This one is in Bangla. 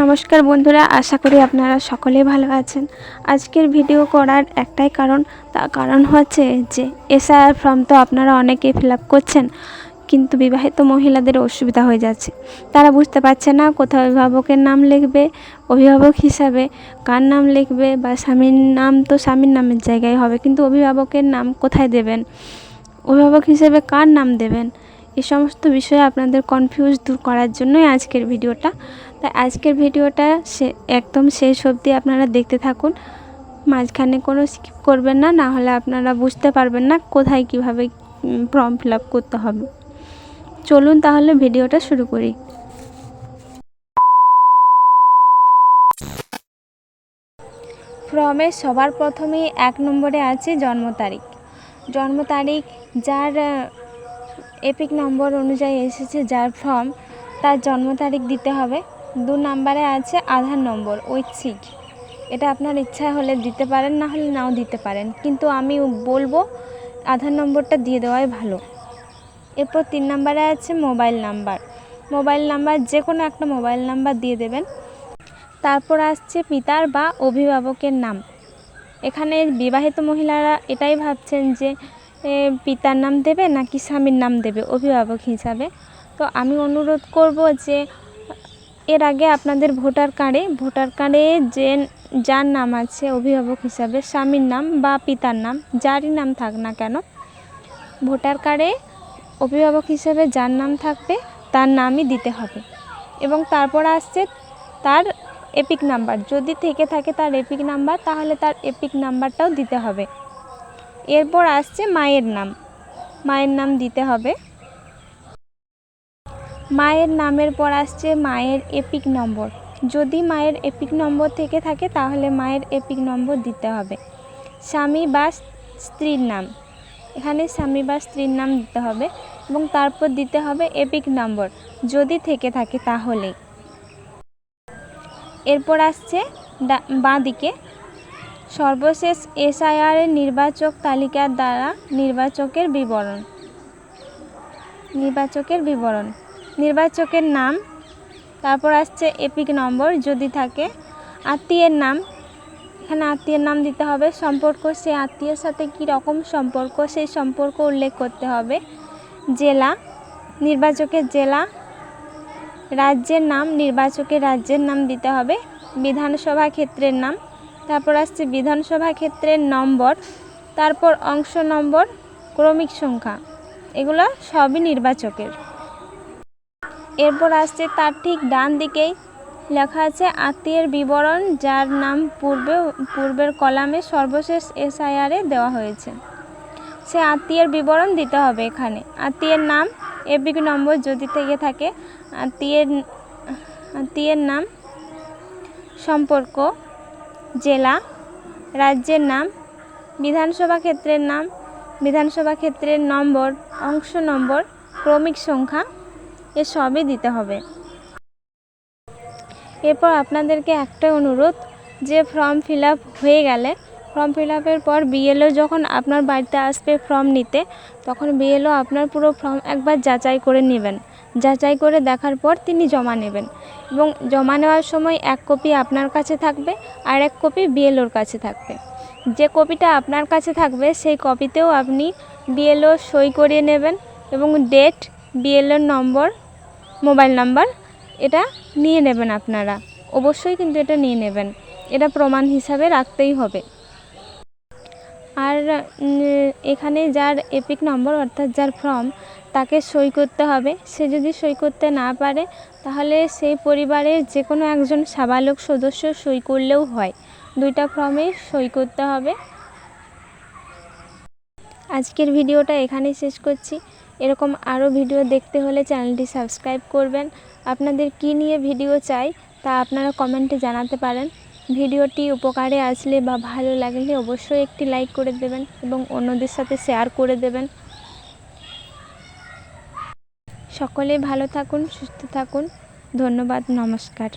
নমস্কার বন্ধুরা, আশা করি আপনারা সকলে ভালো আছেন। আজকের ভিডিও করার একটাই কারণ, তার কারণ হচ্ছে যে এসআইআর ফর্ম তো আপনারা অনেকে ফিল করছেন, কিন্তু বিবাহিত মহিলাদের অসুবিধা হয়ে যাচ্ছে। তারা বুঝতে পারছে না কোথাও অভিভাবকের নাম লিখবে, অভিভাবক হিসাবে কার নাম লিখবে বা স্বামীর নাম তো স্বামীর নামের জায়গায় হবে, কিন্তু অভিভাবকের নাম কোথায় দেবেন? অভিভাবক হিসেবে কার নাম দেবেন? এই সমস্ত বিষয়ে আপনাদের কনফিউজ দূর করার জন্যই আজকের ভিডিওটা। তাই আজকের ভিডিওটা সে, একদম শেষ অবধি আপনারা দেখতে থাকুন। মাঝখানে কোনো স্কিপ করবেন না না হলে আপনারা বুঝতে পারবেন না কোথায় কীভাবে ফর্ম ফিল করতে হবে। চলুন তাহলে ভিডিওটা শুরু করি। ফর্মে সবার প্রথমেই এক নম্বরে আছে জন্ম তারিখ। জন্ম তারিখ যার এপিক নম্বর অনুযায়ী এসেছে যার ফর্ম তার জন্ম তারিখ দিতে হবে। দু নম্বরে আছে আধার নম্বর, ঐচ্ছিক। এটা আপনার ইচ্ছা হলে দিতে পারেন, না হলে নাও দিতে পারেন। কিন্তু আমি বলব আধার নম্বরটা দিয়ে দেওয়াই ভালো। এরপর তিন নম্বরে আছে মোবাইল নাম্বার। মোবাইল নাম্বার যে কোনো একটা মোবাইল নাম্বার দিয়ে দেবেন। তারপর আসছে পিতার বা অভিভাবকের নাম। এখানে বিবাহিত মহিলারা এটাই ভাবছেন যে পিতার নাম দেবে নাকি স্বামীর নাম দেবে, অভিভাবক হিসাবে? তো আমি অনুরোধ করব যে, এর আগে আপনাদের ভোটার কার্ডে ভোটার কার্ডে যে, যার নাম আছে অভিভাবক হিসাবে স্বামীর নাম বা পিতার নাম, যারই নাম থাক না কেন, ভোটার কার্ডে অভিভাবক হিসাবে যার নাম থাকবে, তার নামই দিতে হবে। এবং তারপর আসছে তার এপিক নাম্বার, যদি থেকে থাকে তার এপিক নাম্বার, তাহলে তার এপিক নাম্বারটাও দিতে হবে। এরপর আসছে মায়ের নাম। মায়ের নাম দিতে হবে। মায়ের নামের পর আসছে মায়ের এপিক নম্বর। যদি মায়ের এপিক নম্বর থেকে থাকে, তাহলে মায়ের এপিক নম্বর দিতে হবে। স্বামী বা স্ত্রীর নাম। এখানে স্বামী বা স্ত্রীর নাম দিতে হবে এবং তারপর দিতে হবে এপিক নম্বর। যদি থেকে থাকে, তাহলে। এরপর আসছে বাঁ দিকে। সর্বশেষ এসআইআর এর নির্বাচক তালিকার দ্বারা নির্বাচকের বিবরণ। নির্বাচকের বিবরণ। নির্বাচকের নাম, তারপর আসছে এপিক নম্বর যদি থাকে। আত্মীয়ের নাম, এখানে আত্মীয়ের নাম দিতে হবে। সম্পর্ক সেই আত্মীয়ের সাথে কী রকম সম্পর্ক, সেই সম্পর্ক উল্লেখ করতে হবে। জেলা, নির্বাচকের জেলা। রাজ্যের নাম, নির্বাচকের রাজ্যের নাম দিতে হবে। বিধানসভা ক্ষেত্রের নাম। তারপর আসছে বিধানসভা ক্ষেত্রের নম্বর, তারপর অংশ নম্বর, ক্রমিক সংখ্যা। এগুলো সবই নির্বাচকের। এরপর আসছে তার ঠিক ডান দিকেই লেখা আছে, আত্মীয়ের বিবরণ যার নাম পূর্বে, পূর্বের কলামে সর্বশেষ এসআইআরে দেওয়া হয়েছে। সে আত্মীয়ের বিবরণ দিতে হবে এখানে। আত্মীয়ের নাম এপিক নম্বর যদি থেকে থাকে, আত্মীয়ের আত্মীয়ের নাম, সম্পর্ক জেলা, রাজ্যের নাম, বিধানসভা ক্ষেত্রের নাম, বিধানসভা ক্ষেত্রের নম্বর, অংশ নম্বর, ক্রমিক সংখ্যা, এ সবই দিতে হবে। এরপর আপনাদেরকে একটা অনুরোধ, যে ফর্ম ফিল হয়ে গেলে, ফর্ম ফিল পর বিএলও যখন আপনার বাড়িতে আসবে ফর্ম নিতে, তখন বিএলও আপনার পুরো ফর্ম একবার যাচাই করে নেবেন। যাচাই করে দেখার পর তিনি জমা নেবেন এবং জমা নেওয়ার সময় এক কপি আপনার কাছে থাকবে আর এক কপি বিএলওর কাছে থাকবে। যে কপিটা আপনার কাছে থাকবে, সেই কপিতেও আপনি বিএলও সই করিয়ে নেবেন এবং ডেট, বিএলওর নম্বর, মোবাইল নাম্বার এটা নিয়ে নেবেন আপনারা। অবশ্যই কিন্তু এটা নিয়ে নেবেন। এটা প্রমাণ হিসাবে রাখতেই হবে। আর এখানে যার এপিক নম্বর অর্থাৎ যার ফর্ম তাকে সই করতে হবে। সে যদি সই করতে না পারে, তাহলে সেই পরিবারের যে কোনো একজন সাবালক সদস্য সই করলেও হয়। দুইটা ফর্মেই সই করতে হবে। আজকের ভিডিওটা এখানেই শেষ করছি। এরকম আরও ভিডিও দেখতে হলে চ্যানেলটি সাবস্ক্রাইব করবেন। আপনাদের কী নিয়ে ভিডিও চাই, তা আপনারা কমেন্টে জানাতে পারেন। ভিডিওটি উপকারে আসলে বা ভালো লাগলে অবশ্যই একটি লাইক করে দেবেন এবং অন্যদের সাথে শেয়ার করে দেবেন। সকলে ভালো থাকুন, সুস্থ থাকুন। ধন্যবাদ, নমস্কার।